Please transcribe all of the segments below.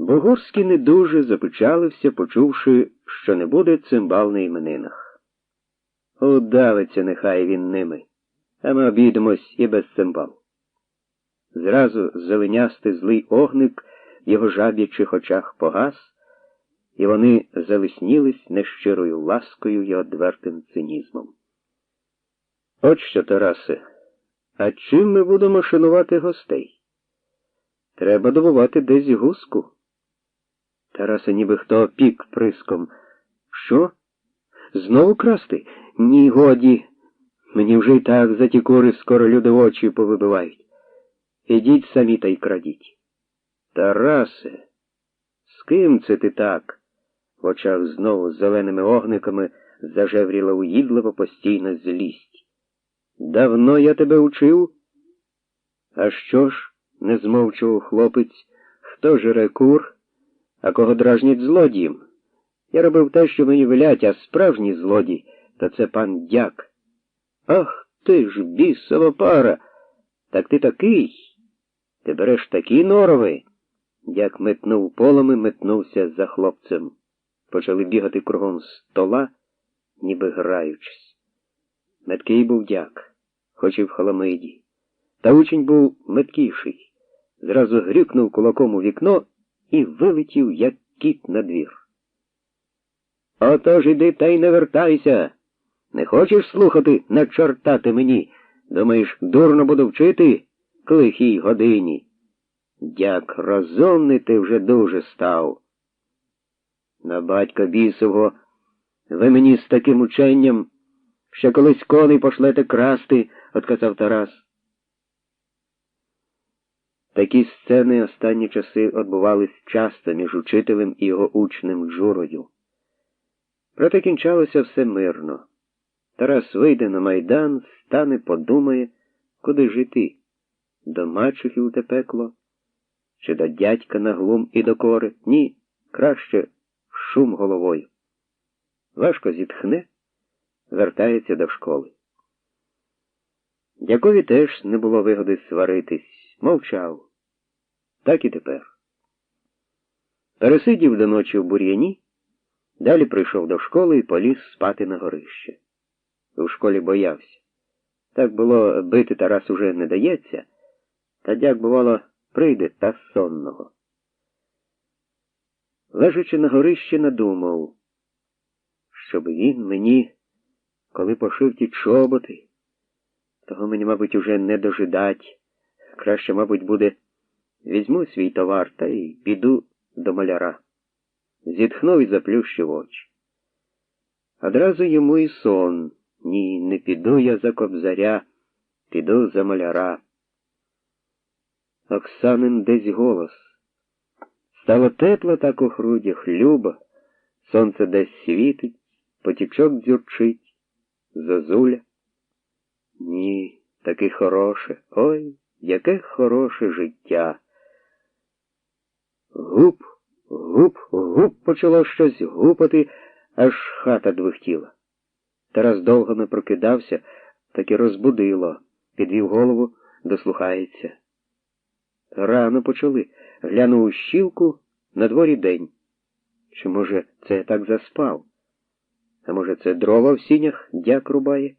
Богурський не дуже запечалився, почувши, що не буде цимбал на іменинах. Удавиться нехай він ними, а ми обійдемось і без цимбал. Зразу зеленястий злий огник в його жаб'ячих очах погас, і вони залиснілись нещирою ласкою і одвертим цинізмом. От що, Тарасе, а чим ми будемо шанувати гостей? Треба добувати десь гуску. Тараса ніби хто опік приском. Що? Знову красти? Ні, годі. Мені вже й так за ті кури скоро люди очі повибивають. Ідіть самі та й крадіть. Тарасе, з ким це ти так? В очах знову з зеленими огниками зажевріла уїдлива постійна злість. Давно я тебе учив? А що ж? не змовчував хлопець, хто жере кур? А кого дражнять злодієм? Я робив те, що мені велять, а справжній злодій, то це пан дяк. Ах ти ж, бісова пара! Так ти такий. Ти береш такі норови. Дяк метнув полами, метнувся за хлопцем. Почали бігати кругом стола, ніби граючись. Меткий був дяк, хоч і в халамиді. Та учень був меткіший. Зразу грюкнув кулаком у вікно і вилетів, як кіт на двір. Отож іди та й не вертайся. Не хочеш слухати на чорта ти мені? Думаєш, дурно буду вчити к лихій годині. Дяк, розумний ти вже дуже став. На батька бісового, ви мені з таким ученням, ще колись коней пошлете красти, отказав Тарас. Такі сцени останні часи відбувались часто між учителем і його учнем Джурою. Проте кінчалося все мирно. Тарас вийде на майдан, стане, подумає, куди жити до мачухів те пекло, чи до дядька на глум і докори. Ні, краще шум головою. Важко зітхне, вертається до школи. Дякові теж не було вигоди сваритись, мовчав. Так і тепер. Пересидів до ночі в бур'яні, далі прийшов до школи і поліз спати на горище. У школі боявся. Так було, бити Тарас уже не дається, та дяк, бувало, прийде та сонного. Лежачи на горищі, надумав, щоб він мені, коли пошив ті чоботи, того мені, мабуть, уже не дожидать. Краще, мабуть, буде, візьму свій товар та й піду до маляра. Зітхнув і заплющив очі. Одразу йому і сон. Ні, не піду я за кобзаря, піду за маляра. Оксанин десь голос. Стало тепло так у грудях, любо, сонце десь світить, потічок дзюрчить, зозуля. Ні, таке хороше, ой, яке хороше життя. Гуп, гуп, гуп почало щось гупати, аж хата двихтіла. Тарас довго не прокидався, так і розбудило, підвів голову, дослухається. Рано почали, глянув у щілку на дворі день. Чи, може, це так заспав? А може, це дрова в сінях дяк рубає?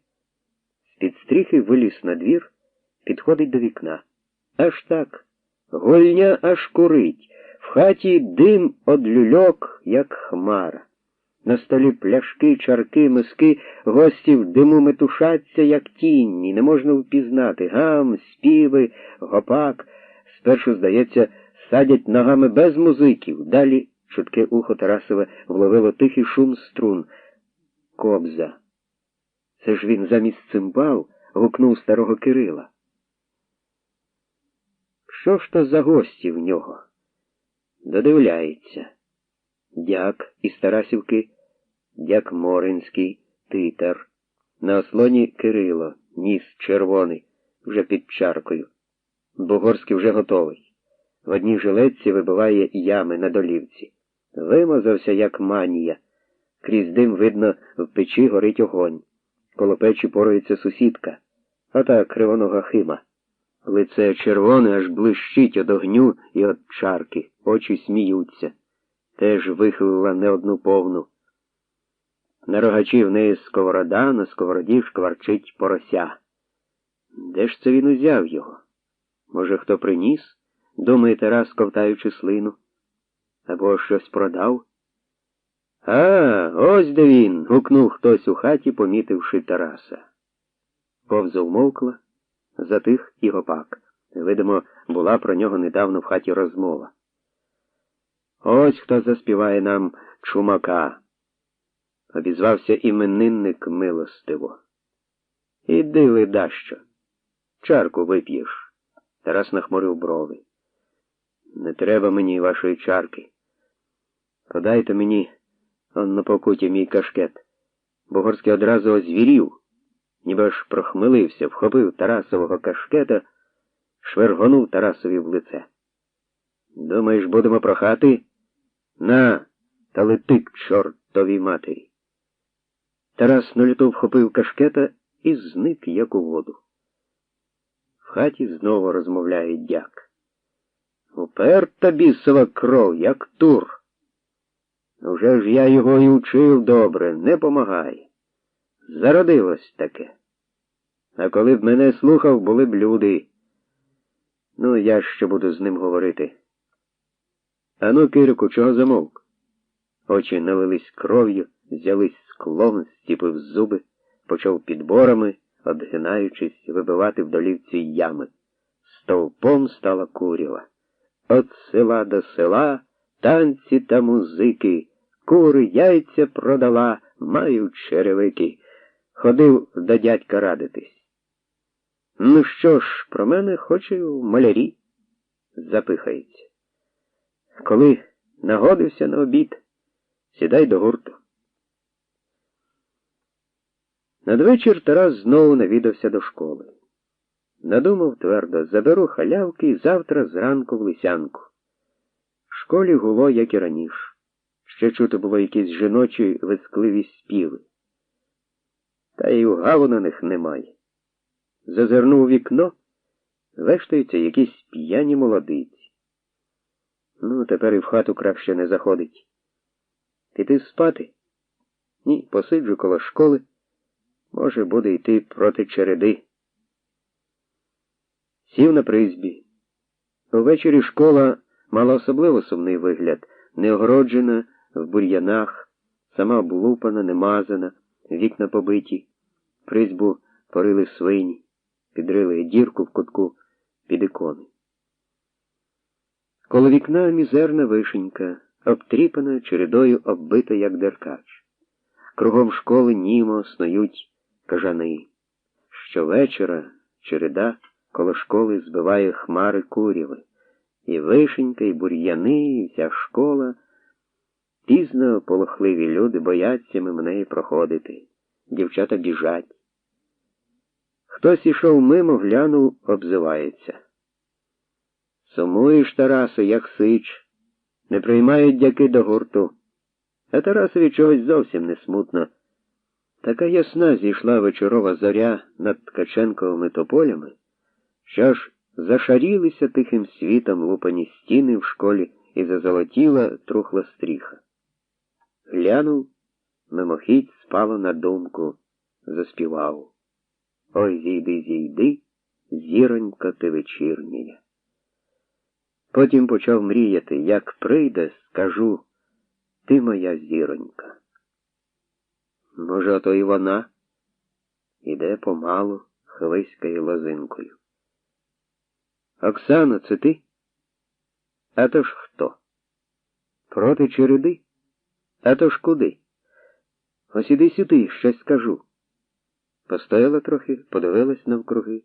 З-під стріхи виліз на двір, підходить до вікна. Аж так. Гольня аж курить. В хаті дим од люльок, як хмара. На столі пляшки, чарки, миски, гості в диму метушаться, як тінні, не можна впізнати. Гам, співи, гопак. Спершу, здається, садять ногами без музиків. Далі чутке ухо Тарасове вловило тихий шум струн. Кобза. Це ж він замість цимбал гукнув старого Кирила. Що ж то за гості в нього? Додивляється. Дяк із Тарасівки, дяк Моринський, титер. На ослоні Кирило, ніс червоний, вже під чаркою. Бугорський вже готовий. В одній жилетці вибиває ями на долівці. Вимазався, як манія. Крізь дим, видно, в печі горить огонь. Коло печі порується сусідка, ота кривонога хима. Лице червоне аж блищить од огню і од чарки, очі сміються. Теж вихилила не одну повну. На рогачі в неї сковорода, на сковороді шкварчить порося. Де ж це він узяв його? Може, хто приніс? думає Тарас, ковтаючи слину, або щось продав? А, ось де він. гукнув хтось у хаті, помітивши Тараса. Повза умовкла, затих і гопак. Видимо, була про нього недавно в хаті розмова. Ось хто заспіває нам чумака, обізвався іменинник милостиво. Іди, ледащо, чарку вип'єш. Тарас нахмурив брови. Не треба мені вашої чарки. Подайте мені он на покуті мій кашкет. Бугорський одразу озвірів, ніби аж прохмилився, вхопив Тарасового кашкета, швергонув Тарасові в лице. Думаєш, будемо прохати? На, та лети к чортовій матері. Тарас на люту вхопив кашкета і зник, як у воду. В хаті знову розмовляє дяк. Уперта бісова кров, як тур. Уже ж я його і учив добре, не помагає. Зародилось таке. А коли б мене слухав, були б люди. Ну, я ще буду з ним говорити. Ану, Кирику, чого замовк? Очі налились кров'ю, взялись склом, стіпив зуби, почав підборами, обгинаючись, вибивати в долівці ями. Стовпом стала курява. От села до села танці та музики, кури яйця продала, маю черевики. Ходив до дядька радитись. Ну що ж, про мене хоче в малярі, запихається. Коли нагодився на обід, сідай до гурту. Надвечір Тарас знову навідався до школи. Надумав твердо, заберу халявки і завтра зранку в лисянку. В школі гуло, як і раніше. Ще чути було якісь жіночі вискливі співи. Та й у гаву на них немає. Зазирнув у вікно, вештаються якісь п'яні молодиці. Ну, тепер і в хату краще не заходить. Піти спати? Ні, посиджу коло школи. Може, буде йти проти череди. Сів на призбі. Увечері школа мала особливо сумний вигляд, неогороджена, в бур'янах, сама облупана, немазана, вікна побиті, призбу порили свині, підрили дірку в кутку під ікони. Коло вікна мізерна вишенька, обтріпана чередою оббита, як деркач. Кругом школи німо снують кажани. Щовечора череда коло школи збиває хмари куряви. І вишенька, і бур'яни, і вся школа. Пізно полохливі люди бояться мимо неї проходити. Дівчата біжать. Хтось ішов мимо, глянув, обзивається. Сумуєш, Тарасу, як сич, не приймають дяки до гурту. А Тарасові чогось зовсім не смутно. Така ясна зійшла вечорова зоря над Ткаченковими тополями, що ж зашарілися тихим світом лупані стіни в школі і зазолотіла трухла стріха. Глянув, мимохідь спало на думку, заспівав. Ой, зійди, зійди, зіронька ти вечірніє. Потім почав мріяти, як прийде, скажу, ти моя зіронька. Може, ото і вона іде помалу, хвиськає лозинкою. Оксано, це ти? А то ж хто? Проти череди? А то ж куди? Ось іди сюди, щось скажу. Постояла трохи, подивилась навкруги.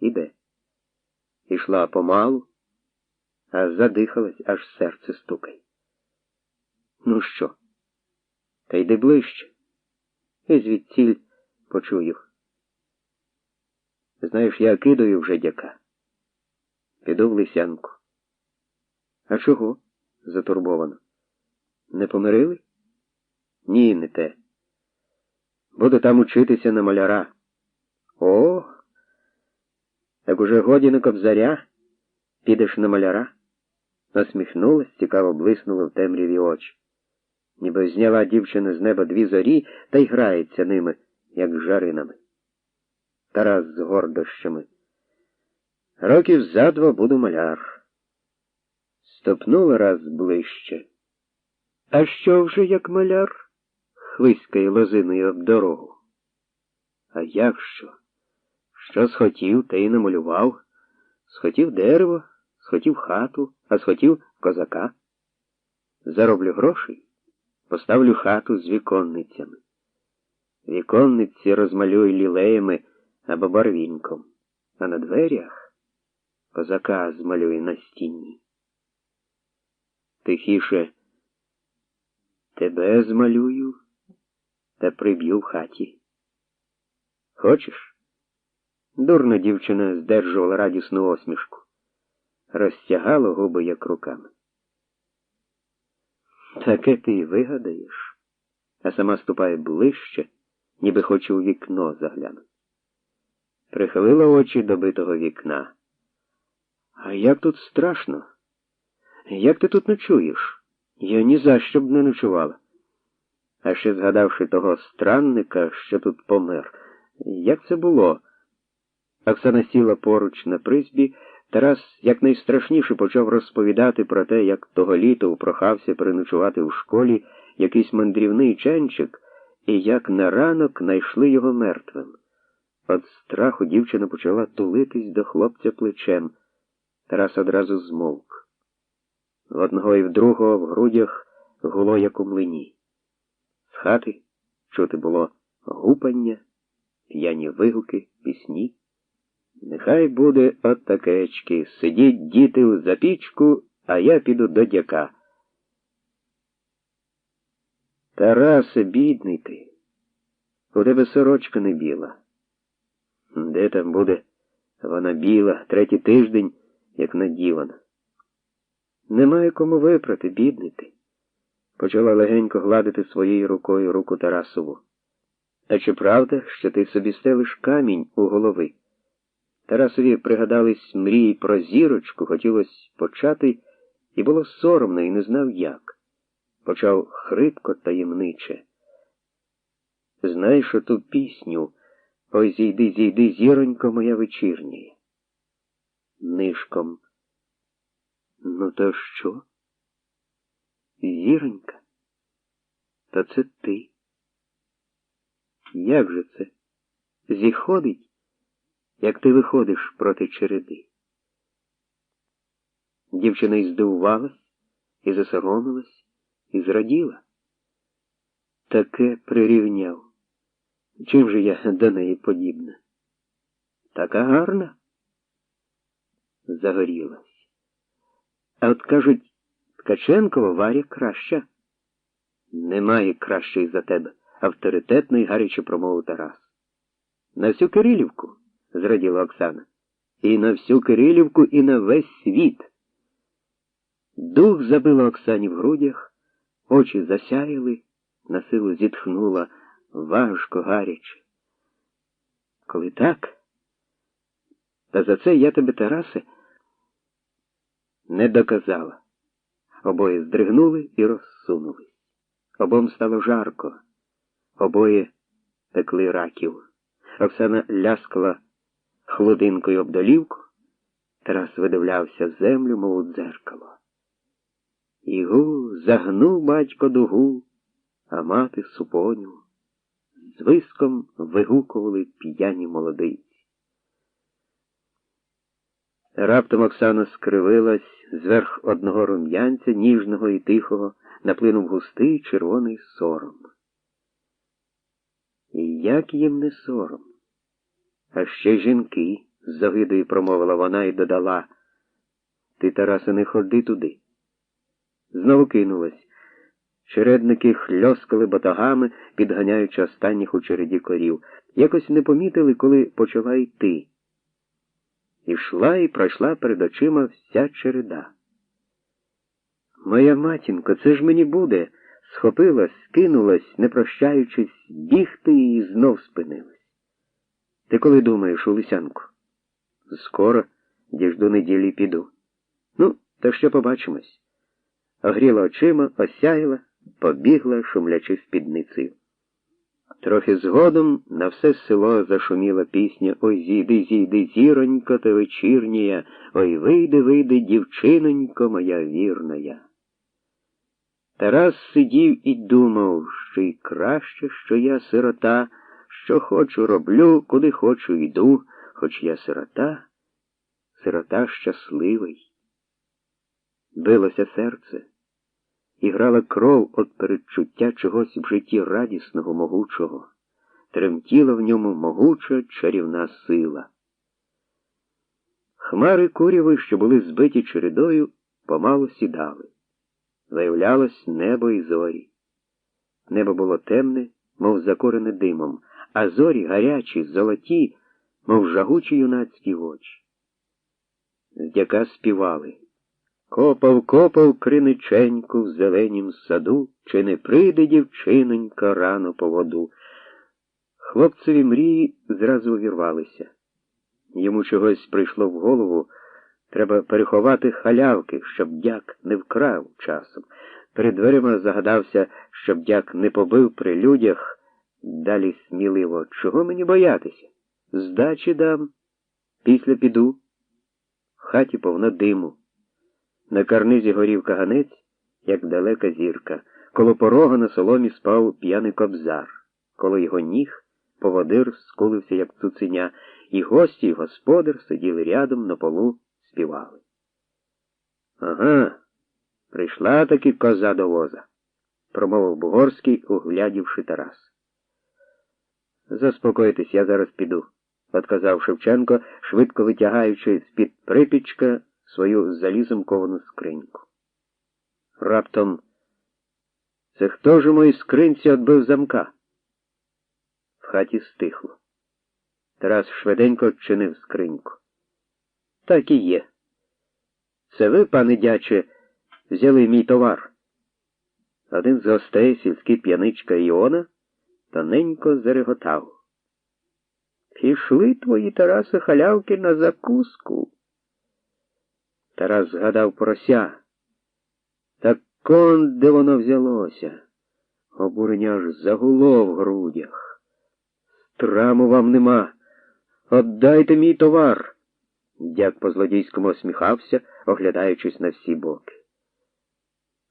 Іде. Ішла помалу, а задихалась, аж серце стукає. Ну що? Та йди ближче. І звідціль почую. Знаєш, я кидаю вже дяка. Піду в лисянку. А чого? затурбовано. Не помирили? Ні, не те. Буду там учитися на маляра. О. як уже годі на кобзаря, підеш на маляра? Насміхнулась, цікаво блиснула в темряві очі. Ніби зняла дівчина з неба дві зорі та й грається ними, як жаринами. Тарас з гордощами. Років за два буду маляр. Стопнула раз ближче. А що вже як маляр? Хвиськає лозиною об дорогу. А як що? Що схотів, те й намалював. Схотів дерево, схотів хату, а схотів козака. Зароблю грошей, поставлю хату з віконницями. Віконниці розмалюй лілеями або барвінком, а на дверях козака змалюй на стіні. Тихіше тебе змалюю та приб'ю в хаті. Хочеш? Дурна дівчина здержувала радісну осмішку, розтягала губи як руками. Таке ти й вигадаєш, а сама ступає ближче, ніби хоче у вікно заглянути. Прихилила очі до битого вікна. А як тут страшно? Як ти тут ночуєш? Я ні за що б не ночувала. А ще згадавши того странника, що тут помер, як це було? Оксана сіла поруч на призбі, Тарас якнайстрашніше почав розповідати про те, як того літа упрохався переночувати у школі якийсь мандрівний ченчик, і як на ранок знайшли його мертвим. От страху дівчина почала тулитись до хлопця плечем. Тарас одразу змовк. В одного і в другого в грудях гуло, як у млині. Хати чути було гупання, п'яні вигуки, пісні. Нехай буде от такечки. Сидіть діти у запічку, а я піду до дяка. Тарасе, бідний ти. У тебе сорочка не біла. Де там буде? Вона біла, третій тиждень, як наділана. Немає кому випрати, бідний ти. Почала легенько гладити своєю рукою руку Тарасову. А чи правда, що ти собі стелиш камінь у голови? Тарасові пригадались мрії про зірочку, хотілося почати, і було соромно і не знав як. Почав хрипко таємниче. Знаєш оту пісню Ой зійди, зійди, зіронько моя вечірня. Нишком. Ну, то що? Зіронька? Та це ти. Як же це? Зіходить? як ти виходиш проти череди. Дівчина і здивувалась, і засоромилась, і зраділа. Таке прирівняв. Чим же я до неї подібна? Така гарна? Загорілась. А от кажуть, Ткаченкова Варя краща. Немає кращої за тебе, авторитетно і гаряче промовив Тарас. На всю Кирилівку зраділа Оксана. І на всю Кирилівку, і на весь світ. Дух забило Оксані в грудях, очі засяяли, на силу зітхнула важко, гаряче. Коли так, та за це я тебе, Тарасе, не доказала. Обоє здригнули і розсунулись. Обом стало жарко, обоє пекли раків. Оксана ляскала хлодинкою об долівку, Тарас видивлявся в землю, мов у дзеркало. Ігу загнув батько дугу, а мати супоню. З виском вигукували п'яні молодиці. Раптом Оксана скривилась зверх одного рум'янця, ніжного і тихого, наплинув густий червоний сором. І як їм не сором? А ще жінки, з загидою промовила вона і додала. Ти, Тарасе, не ходи туди. Знову кинулась. Чередники хльоскали батагами, підганяючи останніх у череді корів. Якось не помітили, коли почала йти. Ішла і пройшла перед очима вся череда. Моя матінко, це ж мені буде, схопилась, кинулась, не прощаючись, бігти і знов спинилась. Ти коли думаєш у лисянку? Скоро, діжду неділі піду. Ну, то ще побачимось. Огріла очима, осяяла, побігла, шумлячи спідницею. Трохи згодом на все село зашуміла пісня Ой зійди, зійди, зіронько, та вечірнія, ой вийди, вийди, дівчинонько моя вірная. Тарас сидів і думав, що й краще, що я сирота, що хочу, роблю, куди хочу, йду, хоч я сирота, сирота щасливий. Билося серце і грала кров від передчуття чогось в житті радісного, могучого, тремтіла в ньому могуча чарівна сила. Хмари куряви, що були збиті чередою, помалу сідали. Виявлялось небо і зорі. Небо було темне, мов закорене димом, а зорі гарячі, золоті, мов жагучі юнацькі очі. Здяка співали. Копав, копав криниченьку в зеленім саду, чи не прийде дівчинонька рано по воду. Хлопцеві мрії зразу увірвалися. Йому чогось прийшло в голову. Треба переховати халявки, щоб дяк не вкрав часом. Перед дверима загадався, щоб дяк не побив при людях. Далі сміливо, чого мені боятися? Здачі дам, після піду. В хаті повно диму. На карнизі горів каганець, як далека зірка. Коло порога на соломі спав п'яний кобзар. Коло його ніг поводир скулився, як цуценя, і гості, і господар сиділи рядом на полу, співали. Ага, прийшла таки коза до воза, промовив Бугорський, углядівши Тарас. Заспокойтесь, я зараз піду, отказав Шевченко, швидко витягаючи з-під припічка свою залізом ковану скриньку. Раптом це хто ж у моїй скринці отбив замка? В хаті стихло. Тарас швиденько чинив скриньку. Так і є. Це ви, пане дяче, взяли мій товар. Один з гостей, сільський п'яничка Іона, тоненько зареготав. Пішли твої Тараси халявки на закуску. Тарас згадав порося. Так кон, де воно взялося. Обурення аж загуло в грудях. Страму вам нема. Отдайте мій товар. Дяк по злодійському осміхався, оглядаючись на всі боки.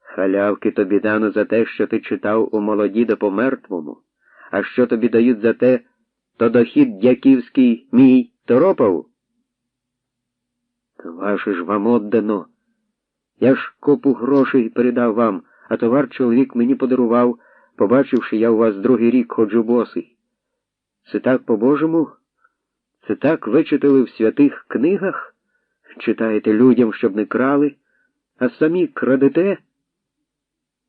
Халявки тобі дано за те, що ти читав у молоді да по мертвому, а що тобі дають за те, то дохід дяківський мій торопав. Ваше ж вам отдано. Я ж копу грошей передав вам, а товар чоловік мені подарував, побачивши, я у вас другий рік ходжу босий. Це так по-божому? Це так вичитали в святих книгах? Читаєте людям, щоб не крали, а самі крадете?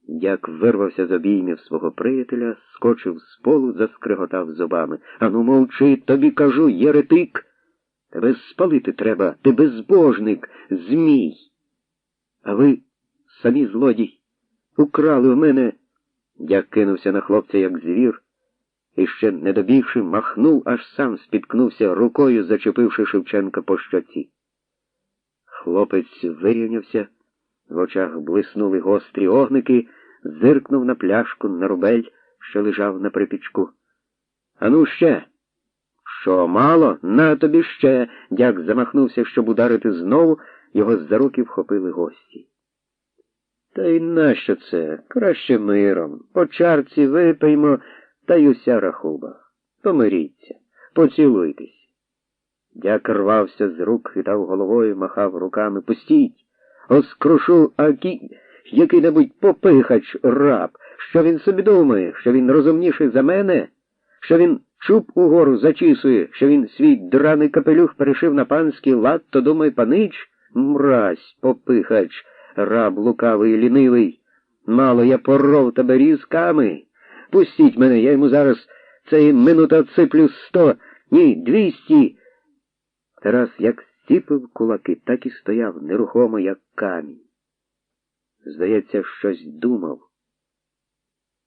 Дяк вирвався з обіймів свого приятеля, скочив з полу, заскриготав зубами. Ану, мовчи, тобі кажу, єретик. Тебе спалити треба, ти безбожник, змій. А ви, самі злодій, украли в мене. Дяк кинувся на хлопця, як звір і ще, не добігши, махнув, аж сам спіткнувся рукою, зачепивши Шевченка по щоці. Хлопець вирівнявся, в очах блиснули гострі огники, зиркнув на пляшку на рубель, що лежав на припічку. Ану ще. Що мало? На тобі ще. Дяк замахнувся, щоб ударити знову, його за руки вхопили гості. Та й нащо це? Краще миром. По чарці випиймо та й уся рахуба. Помиріться, поцілуйтесь. Дяк рвався з рук, хитав головою, махав руками. Пустіть, оскрушу акі який-небудь попихач раб, що він собі думає, що він розумніший за мене, що він чуб угору зачісує, що він свій драний капелюх перешив на панський лад, то думає панич, мразь, попихач, раб лукавий, лінивий. Мало я поров тебе різками. Пустіть мене, я йому зараз цей минута циплю сто, ні, двісті. Тарас як стіпив кулаки, так і стояв нерухомо, як камінь. Здається, щось думав.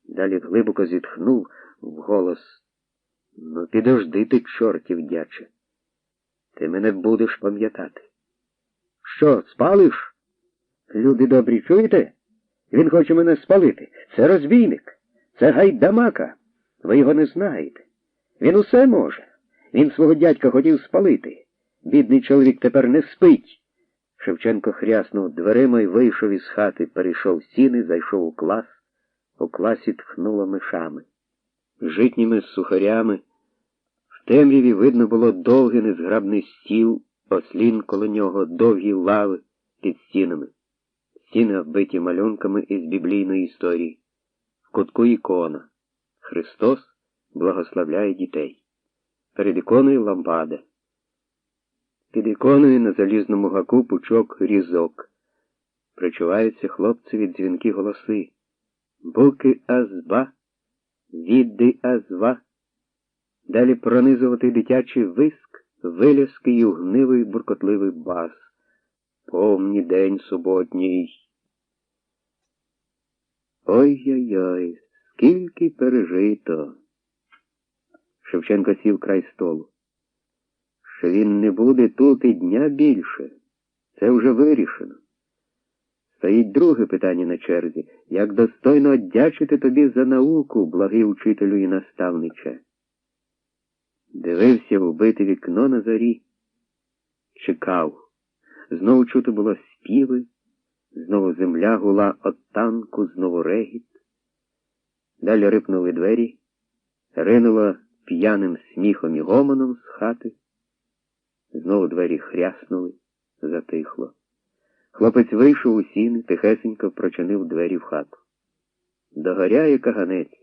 Далі глибоко зітхнув вголос. Ну, підожди ти, чортів дяче. Ти мене будеш пам'ятати. Що, спалиш? Люди добрі, чуєте? Він хоче мене спалити. Це розбійник, це гайдамака. Ви його не знаєте. Він усе може. Він свого дядька хотів спалити. Бідний чоловік тепер не спить. Шевченко хряснув дверима і вийшов із хати, перейшов сіни, зайшов у клас. У класі тхнуло мишами. Житніми сухарями. В темряві видно було довгий незграбний стіл, ослін коло нього, довгі лави під стінами. Стіни вбиті малюнками із біблійної історії. В кутку ікона. Христос благословляє дітей. Перед іконою лампада. Під іконою на залізному гаку пучок різок. Причуваються хлопцеві дзвінки голоси. Буки азба, відди азва. Далі пронизувати дитячий виск, виляски й угнивий буркотливий бас. Помні день суботній. Ой-ой-ой, скільки пережито. Шевченко сів край столу. Що він не буде тут і дня більше. Це вже вирішено. Стоїть друге питання на черзі як достойно одячити тобі за науку, благий учителю і наставниче. Дивився в убите вікно на зорі, чекав. Знову чути було співи, знову земля гула от танку, знову регіт. Далі рипнули двері, ринуло п'яним сміхом і гомоном з хати. Знову двері хряснули, затихло. Хлопець вийшов у сіни, тихесенько прочинив двері в хату. Догоряє каганець.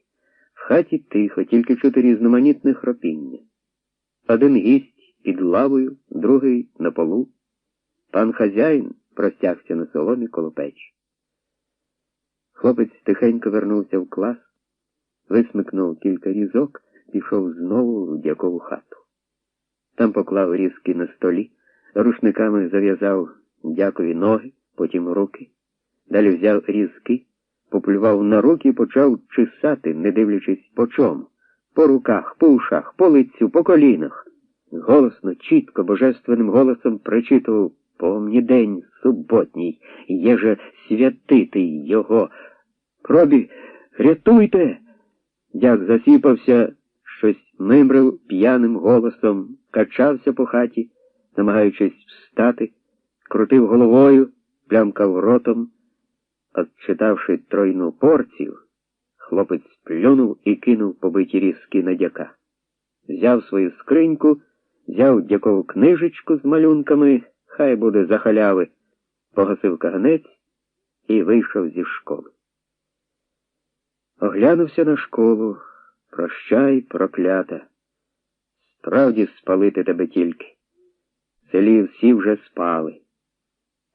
В хаті тихо, тільки чути різноманітне хропіння. Один гість під лавою, другий на полу. Пан хазяїн простягся на соломі коло печі. Хлопець тихенько вернувся в клас, висмикнув кілька різок, пішов знову в дякову хату. Там поклав різки на столі, рушниками зав'язав дякові ноги, потім руки. Далі взяв різки, поплював на руки і почав чесати, не дивлячись по чому. По руках, по ушах, по лицю, по колінах. Голосно, чітко, божественним голосом причитував Помні день суботній, є же святитий його. Пробі, рятуйте. Дяк засіпався, щось мимрив п'яним голосом, качався по хаті, намагаючись встати, крутив головою, плямкав ротом. Отчитавши тройну порцію, хлопець плюнув і кинув побиті різки на дяка. Взяв свою скриньку, взяв дякову книжечку з малюнками, хай буде за халяви, погасив каганець і вийшов зі школи. Оглянувся на школу. Прощай, проклята. Справді спалити тебе тільки. В селі всі вже спали.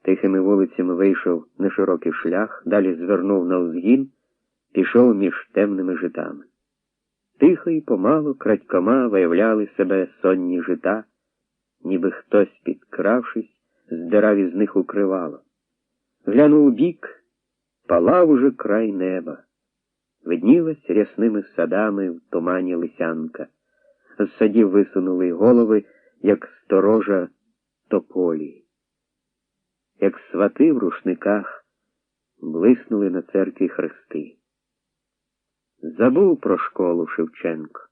Тихими вулицями вийшов на широкий шлях, далі звернув на узгін, пішов між темними житами. Тихо і помалу крадькома виявляли себе сонні жита, ніби хтось, підкравшись, здирав із них укривало. Глянув у бік, палав уже край неба. Виднілась рясними садами в тумані лисянка. З садів висунули голови, як сторожа тополі. Як свати в рушниках блиснули на церкві хрести. Забув про школу Шевченко.